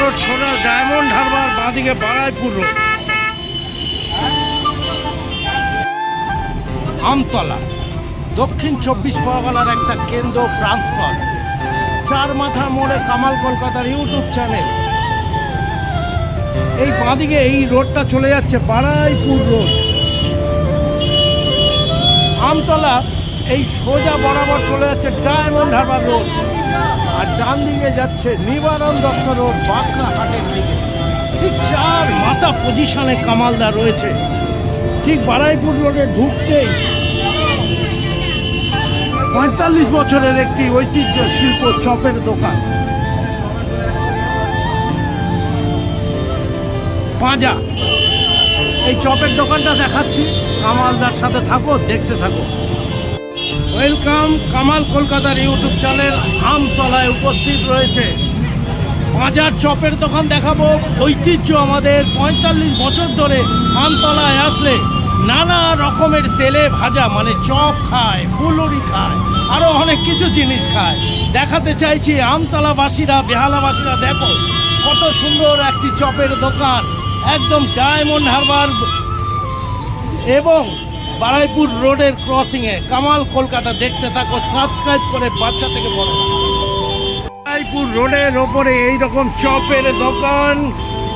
Road, সোজা Diamond Harbour, বাঁদিকে Baruipur road. Amtala, দক্ষিণ চব্বিশ পরগনার একটা কেন্দ্র প্রান্তস্থল চার মাথা মোড়ে কামাল কলকাতার ইউটিউব চ্যানেল। এই বাঁদিকে এই রোডটা চলে যাচ্ছে বাড়াইপুর রোড। আমতলা এই সোজা বরাবর চলে যাচ্ছে ডায়মন্ড হারবার রোড। আর ডান দিকে যাচ্ছে নিবারণ দত্ত রোড, বাঁকড়া হাটের দিকে। ঠিক চার মাথা পজিশনে কামালদা রয়েছে। ঠিক বারাইপুর রোডে ঢুকতেই পঁয়তাল্লিশ বছরের একটি ঐতিহ্য শিল্প চপের দোকান। পাঁজা। এই চপের দোকানটা দেখাচ্ছি। কামালদার সাথে থাকো, দেখতে থাকো। ওয়েলকাম কামাল কলকাতার ইউটিউব চ্যানেল আমতলায় উপস্থিত রয়েছে। বাজার চপের দোকান দেখাবো, ঐতিহ্য আমাদের পঁয়তাল্লিশ বছর ধরে আমতলায় আসলে নানা রকমের তেলে ভাজা মানে চপ খায় ফুলুরি খায় আরও অনেক কিছু জিনিস খায়। দেখাতে চাইছি আমতলাবাসীরা, বেহালাবাসীরা, দেখো কত সুন্দর একটি চপের দোকান, একদম ডায়মন্ড হারবার এবং বারাইপুর রোডের ক্রসিংয়ে কামাল কলকাতা, দেখতে থাকো সাবস্ক্রাইব করে বাচ্চা থেকে বড়। বারাইপুর রোডের ওপরে এই রকম চপের দোকান।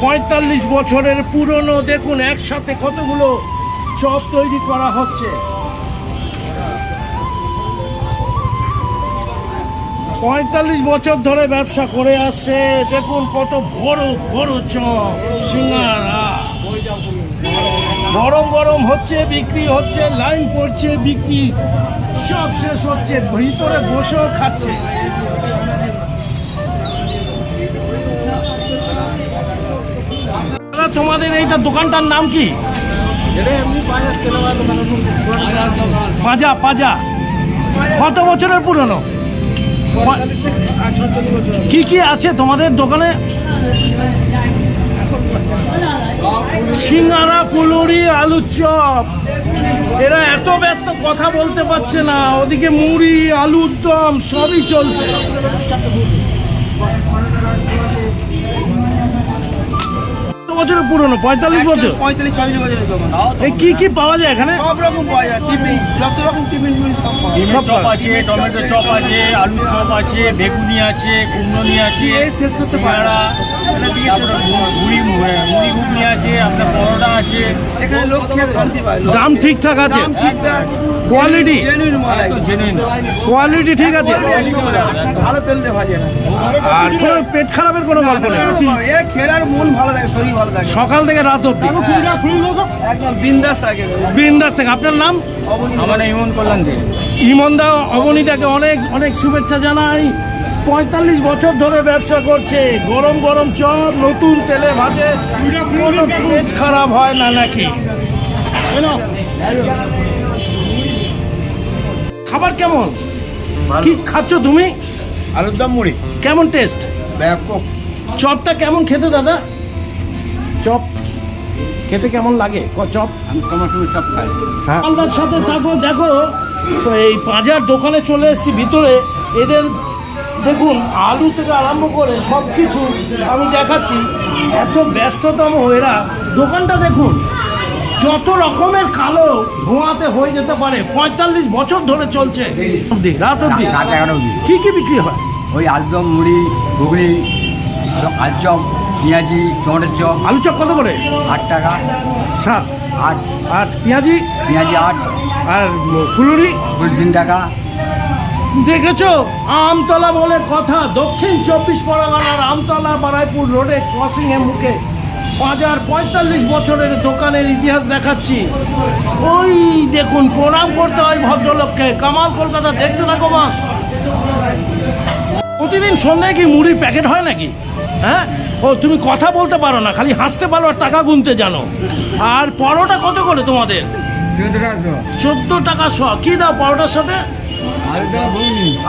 পঁয়তাল্লিশ বছরের পুরনো, দেখুন একসাথে কতগুলো চপ তৈরি করা হচ্ছে। পঁয়তাল্লিশ বছর ধরে ব্যবসা করে আসছে। দেখুন কত বড় বড় চপ, সিঙ্গারা। গরম গরম হচ্ছে বিক্রি হচ্ছে লাইন পড়ছে বিক্রি সব শেষ হচ্ছে ভিতরে বসেও খাচ্ছে। তোমাদের এইটা দোকানটার নাম কি? পাজা পাজা। কত বছরের পুরনো? কি কি আছে তোমাদের দোকানে? সিঙ্গারা ফুলুরি আলুর চপ। এরা এত ব্যস্ত কথা বলতে পারছে না। ওদিকে মুড়ি আলুর দম সবই চলছে। কত বছরের পুরনো? পঁয়তাল্লিশ বছর? পঁয়তাল্লিশ চল্লিশ বছরের দোকান এই কি কি পাওয়া যায় এখানে? সব রকম পাওয়া যায়। টিফিন যত রকম টিফিন সব চপ আছে টমেটো চপ আছে আলুর চপ আছে বেগুনি আছে কুমড়নি আছে শেষ করতে পারে? না। সিঙ্গাড়া, এটা দিয়ে শেষ তারপরে করতে পারে না। মুড়ি মুড়ি ঘুগনি আছে আপনার পরোটা আছে। এখানে লোক খেয়ে শান্তি পায়। দাম ঠিকঠাক আছে? দাম ঠিকঠাক। কোয়ালিটি জেনুইন মাল একদম। জেনুইন কোয়ালিটি ঠিক আছে? ভালো তেল দিয়ে ভাজে না আর কোনো পেট খারাপের কোনো গল্প নেই? এ খেলার মন ভালো থাকে শরীর ভালো থাকে। সকাল থেকে রাত অব্দি একদম বিন্দাস থাকে। বিন্দাস থেকে। আপনার নাম? আমার ইমন কল্যাণ দে। ইমনদা অবনীটাকে অনেক অনেক শুভেচ্ছা জানাই। পঁয়তাল্লিশ বছর ধরে ব্যবসা করছে। গরম গরম চপ নতুন তেলে ভাজে। কোনো পেট খারাপ হয় না নাকি? খাবার কেমন? কি খাচ্ছ তুমি? আলুর দম মুড়ি। কেমন টেস্ট ব্যাপক। চপটা কেমন খেতে দাদা? চপ খেতে কেমন লাগে? ক- চপ? আমি তোমার সঙ্গে চপ খাই। হ্যাঁ। সাথে থাকো দেখো তো এই পাঁজার দোকানে চলে এসেছি ভিতরে এদের দেখুন আলু থেকে আরম্ভ করে সব কিছু আমি দেখাচ্ছি। এত ব্যস্ততম এরা দোকানটা দেখুন যত রকমের কালো ধোঁয়াতে হয়ে যেতে পারে পঁয়তাল্লিশ বছর ধরে চলছে। অবধি রাত অবধি। রাত এগারো অবধি। কি কি বিক্রি হয়? ওই আলুদম মুড়ি ঘুগনি আলুচপ পেঁয়াজি টমেটোর চপ। আলু চপ কত করে? আট টাকা। সাত। আট। আট। পেঁয়াজি? পেঁয়াজি আট। আর ফুলুরি? কুড়ি তিন টাকা। দেখেছ? আমতলা বলে কথা। দক্ষিণ চব্বিশ পরগনার আমতলা বারাইপুর রোডে ক্রসিং এর মুখে। হাজার পঁয়তাল্লিশ বছরের দোকানের ইতিহাস দেখাচ্ছি। ওই দেখুন প্রণাম করতে হয় ভদ্রলোককে। কামাল কলকাতা দেখতে থাকো মাস প্রতিদিন সন্ধ্যায় কি মুড়ির প্যাকেট হয় নাকি? হ্যাঁ? ও তুমি কথা বলতে পারো না খালি হাসতে পারো আর টাকা গুনতে জানো। আর পরোটা কত করে তোমাদের? চোদ্দ টাকা শ। কি দাও পরোটার সাথে?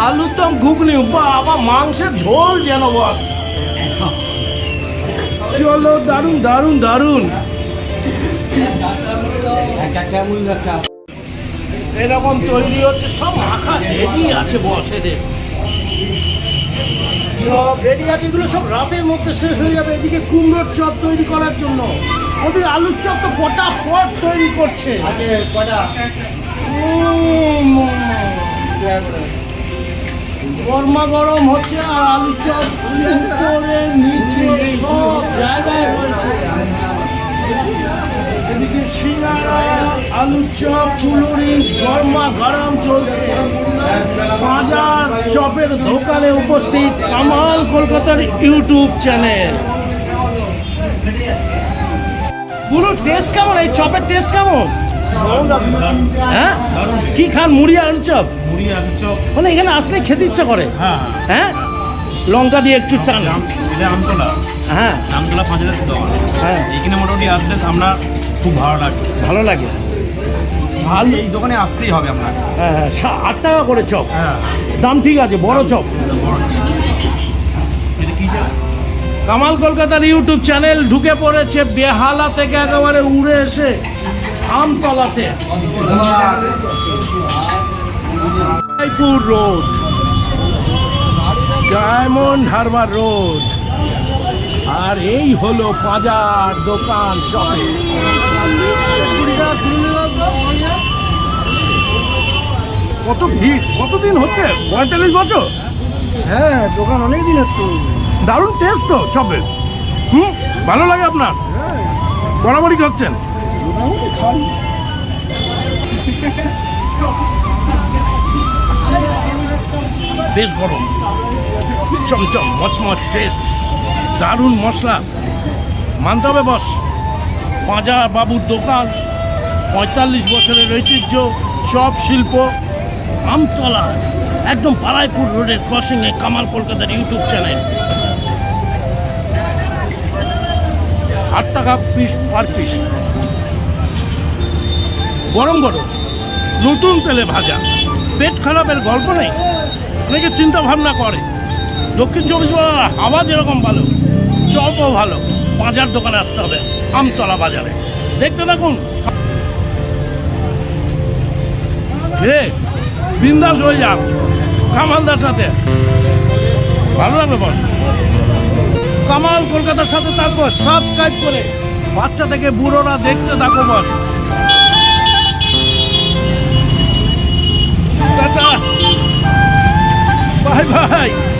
আলুর দম ঘুগনি বাবা মাংসের ঝোল যেন বস। চলো দারুণ দারুণ দারুণ এরকম তৈরি হচ্ছে সব মাখা রেডি আছে বস এদের। চপ রেডি আছে এগুলো সব রাতের মধ্যে শেষ হয়ে যাবে এদিকে কুমড়োর চপ তৈরি করার জন্য। ওদিকে আলুর চপ তো গোটা পট তৈরি করছে। গরমা গরম হচ্ছে আর আলু চপ উপরে, নিচে সব জায়গায় রয়েছে। এদিকে সিঙ্গারা, আলু চপ, ফুলুরি গরমা গরম চলছে। বাজার চপের দোকানে উপস্থিত কামাল কলকাতার ইউটিউব চ্যানেল। পুরো টেস্ট কেমন? এই চপের টেস্ট কেমন? হ্যাঁ? কি খান? মুড়ি আলু চপ মুড়ি আলু চপ মানে এখানে আসলে খেতে ইচ্ছা করে। হ্যাঁ। হ্যাঁ? লঙ্কা দিয়ে একটু টান। আমতলা। হ্যাঁ। আমতলা পাঁচ হাজার হ্যাঁ। এখানে মোটামুটি আসলে আমরা খুব ভালো লাগে। ভালো লাগে। আলু এই দোকানে আসতেই হবে আপনার হ্যাঁ হ্যাঁ। আট টাকা করে চপ। হ্যাঁ। দাম ঠিক আছে বড় চপ? কামাল কলকাতার ইউটিউব চ্যানেল ঢুকে পড়েছে বেহালা থেকে একেবারে উড়ে এসে। আমতলাতে। Raipur road. Diamond Harbour road. আর এই হলো বাজার দোকান চপে। কত ভিড় কতদিন হচ্ছে? পঁয়তাল্লিশ বছর? হ্যাঁ দোকান অনেক দিন হচ্ছে দারুণ টেস্ট তো চপের। হুম ভালো লাগে আপনার? বরাবরই খাচ্ছেন? বেশ গরম। চমচম, মচমচ টেস্ট দারুণ মশলা। মানতে হবে বস। পাঁজা বাবুর দোকান, পঁয়তাল্লিশ বছরের ঐতিহ্য, সব শিল্প। আমতলা, একদম পাড়াইপুর রোডের ক্রসিংয়ে কামাল কলকাতার ইউটিউব চ্যানেল আট টাকা পিস পার পিস গরম গরম, নতুন তেলে ভাজা। পেট খারাপের গল্প নেই? অনেকে চিন্তা ভাবনা করে। দক্ষিণ চব্বিশ পরগনার হাওয়া যেরকম ভালো, চপও ভালো। বাজার দোকানে আসতে হবে, আমতলা বাজারে। দেখতে থাকুন। হে, বিন্দাস হয়ে যান, কামালদার সাথে। ভালো লাগবে বস। কামাল কলকাতার সাথে থাকব সাবস্ক্রাইব করে বাচ্চা থেকে বুড়োরা দেখতে থাকো বস। Bye bye